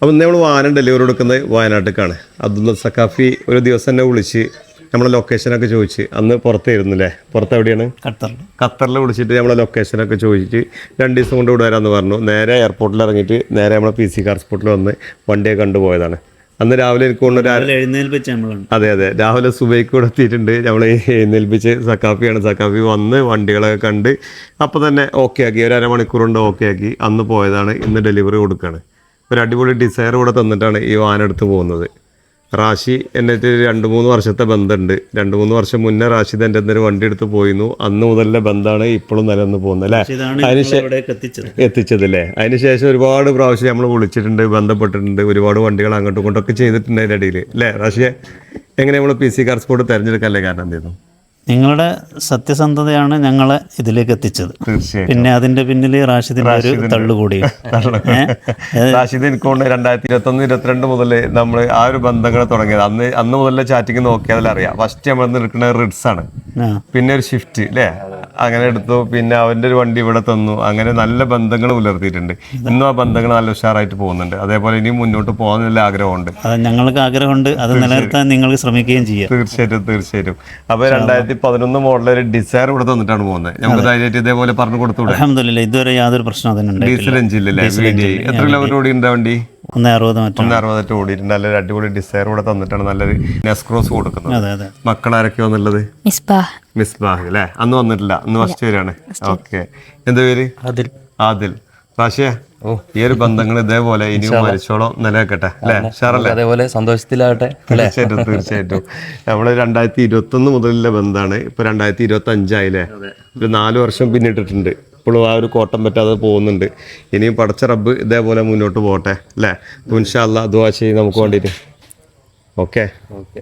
അപ്പം ഇന്ന് നമ്മൾ വാഹനം ഡെലിവറി കൊടുക്കുന്നത് വയനാട്ടിലേക്കാണ്. അബ്ദുള്ള സക്കാഫി ഒരു ദിവസം തന്നെ വിളിച്ച് നമ്മളെ ലൊക്കേഷനൊക്കെ ചോദിച്ച് അന്ന് പുറത്തായിരുന്നു അല്ലേ? പുറത്ത് എവിടെയാണ്? ഖത്തറിൽ. ഖത്തറിൽ വിളിച്ചിട്ട് നമ്മളെ ലൊക്കേഷനൊക്കെ ചോദിച്ചിട്ട് രണ്ട് ദിവസം കൊണ്ട് ഇവിടെ വരാമെന്ന് പറഞ്ഞു. നേരെ എയർപോർട്ടിൽ ഇറങ്ങിയിട്ട് നേരെ നമ്മളെ പി സി കാർ സ്പോട്ടിൽ വന്ന് വണ്ടിയെ കണ്ടുപോയതാണ് അന്ന് രാവിലെ എനിക്ക് നമ്മളുണ്ട് അതെ അതെ. രാവിലെ സുബൈക്ക് കൂടെ എത്തിയിട്ടുണ്ട്. നമ്മൾ എഴുന്നേൽപ്പിച്ച് സക്കാഫിയാണ് സക്കാഫി വന്ന് വണ്ടികളൊക്കെ കണ്ട് അപ്പോൾ തന്നെ ഓക്കെ ആക്കി. ഒരു അരമണിക്കൂർ കൊണ്ട് ഓക്കെ ആക്കി. അന്ന് പോയതാണ്. ഇന്ന് ഡെലിവറി കൊടുക്കുകയാണ് ഒരു അടിപൊളി ഡിസയർ കൂടെ തന്നിട്ടാണ് ഈ വാൻ എടുത്ത് പോകുന്നത്. റാഷി എന്നിട്ട് രണ്ട് മൂന്ന് വർഷത്തെ ബന്ധമുണ്ട്. രണ്ട് മൂന്ന് വർഷം മുന്നേ റാഷിദ് എന്റെ എന്തൊരു വണ്ടി എടുത്ത് പോയിരുന്നു. അന്ന് മുതലുള്ള ബന്ധമാണ് ഇപ്പോഴും നിലനിന്ന് പോകുന്നത് അല്ലേ? അതിനുശേഷം എത്തിച്ചത്. എത്തിച്ചതല്ലേ അതിനുശേഷം ഒരുപാട് പ്രാവശ്യം നമ്മൾ വിളിച്ചിട്ടുണ്ട് ബന്ധപ്പെട്ടിട്ടുണ്ട് ഒരുപാട് വണ്ടികൾ അങ്ങോട്ടും ഇങ്ങോട്ടൊക്കെ ചെയ്തിട്ടുണ്ട് അതിന്റെ ഇടയിൽ അല്ലേ റാഷിയെ? എങ്ങനെ നമ്മൾ പി സി കാർ സ്പോട്ട് തിരഞ്ഞെടുക്കാനല്ലേ കാരണം എന്ത് ചെയ്യുന്നു? നിങ്ങളുടെ സത്യസന്ധതയാണ് ഞങ്ങളെ ഇതിലേക്ക് എത്തിച്ചത് പിന്നെ അതിന്റെ പിന്നിൽ റാഷിദിന്റെ ഒരു തള്ളുകൂടി റാഷിദ് എനിക്കൊണ്ട് രണ്ടായിരത്തി ഇരുപത്തൊന്ന് ഇരുപത്തിരണ്ട് മുതൽ നമ്മൾ ആ ഒരു ബന്ധങ്ങൾ തുടങ്ങിയത്. അന്ന് അന്ന് മുതലേ ചാറ്റിങ് നോക്കിയാൽ അറിയാം. ഫസ്റ്റ് നമ്മൾ നിൽക്കുന്ന റിഡ്സ് ആണ്. പിന്നെ ഒരു ഷിഫ്റ്റ് അല്ലേ അങ്ങനെ എടുത്തു. പിന്നെ അവന്റെ ഒരു വണ്ടി ഇവിടെ തന്നു. അങ്ങനെ നല്ല ബന്ധങ്ങൾ പുലർത്തിയിട്ടുണ്ട്. ഇന്നും ആ ബന്ധങ്ങൾ നല്ല ഉഷാറായിട്ട് പോകുന്നുണ്ട്. അതേപോലെ ഇനിയും മുന്നോട്ട് പോകാൻ നല്ല ആഗ്രഹമുണ്ട്. അത് ഞങ്ങൾക്ക് ആഗ്രഹമുണ്ട്. അത് നിലനിർത്താൻ നിങ്ങൾ ശ്രമിക്കുകയും ചെയ്യാം. തീർച്ചയായിട്ടും തീർച്ചയായിട്ടും. അപ്പൊ രണ്ടായിരത്തി പതിനൊന്ന് മോഡൽ ഒരു ഡിസയർ ഇവിടെ തന്നിട്ടാണ് പോകുന്നത്. നമുക്ക് ധൈര്യമായിട്ട് ഇതേപോലെ പറഞ്ഞു കൊടുത്തു അലഹമില്ല ഇതുവരെ യാതൊരു പ്രശ്നം അതിനുണ്ട് ഡീസൽ എഞ്ചിനില്ലേ എത്ര കിലോമീറ്റർ ഓടിയുണ്ട് വണ്ടി? ഒന്ന് അറുപത് ഒന്ന് അറുപത്തെട്ട് ഓടിയിട്ടുണ്ട് നല്ലൊരു അടിപൊളി ഡിസൈർ കൂടെ തന്നിട്ടാണ് നല്ലൊരു നെസ്ക്രോസ് കൊടുക്കുന്നത്. അതെ അതെ. മക്കളാരൊക്കെ വന്നുള്ളത് മിസ്ബാഹ് മിസ്ബാഹ് അല്ലേ? അന്ന് വന്നിട്ടില്ല. അന്ന് ഫസ്റ്റ് പേരാണ് ഓക്കെ എന്താ പേര്? അതിൽ ആദിൽ. റാഷിയ ഈ ഒരു ബന്ധങ്ങൾ ഇതേപോലെ ഇനിയും മരിച്ചോളം നിലനിൽക്കട്ടെ. അല്ലേ? ഷാറല്ലേ അതേപോലെ സന്തോഷത്തിലാവട്ടെ. തീർച്ചയായിട്ടും തീർച്ചയായിട്ടും. നമ്മൾ രണ്ടായിരത്തി ഇരുപത്തി ഒന്ന് മുതലുള്ള ബന്ധമാണ് ഇപ്പൊ രണ്ടായിരത്തി ഇരുപത്തി അഞ്ചായില്ലേ ഒരു നാല് വർഷം പിന്നിട്ടിട്ടുണ്ട്. ഇപ്പോഴും ആ ഒരു കോട്ടം പറ്റാതെ പോകുന്നുണ്ട്. ഇനിയും പടച്ച റബ്ബ് ഇതേപോലെ മുന്നോട്ട് പോകട്ടെ അല്ലേ? ഇൻഷാല്ല ദുവാ ചെയ്യും നമുക്ക് വേണ്ടിയിട്ട്. ഓക്കെ? ഓക്കെ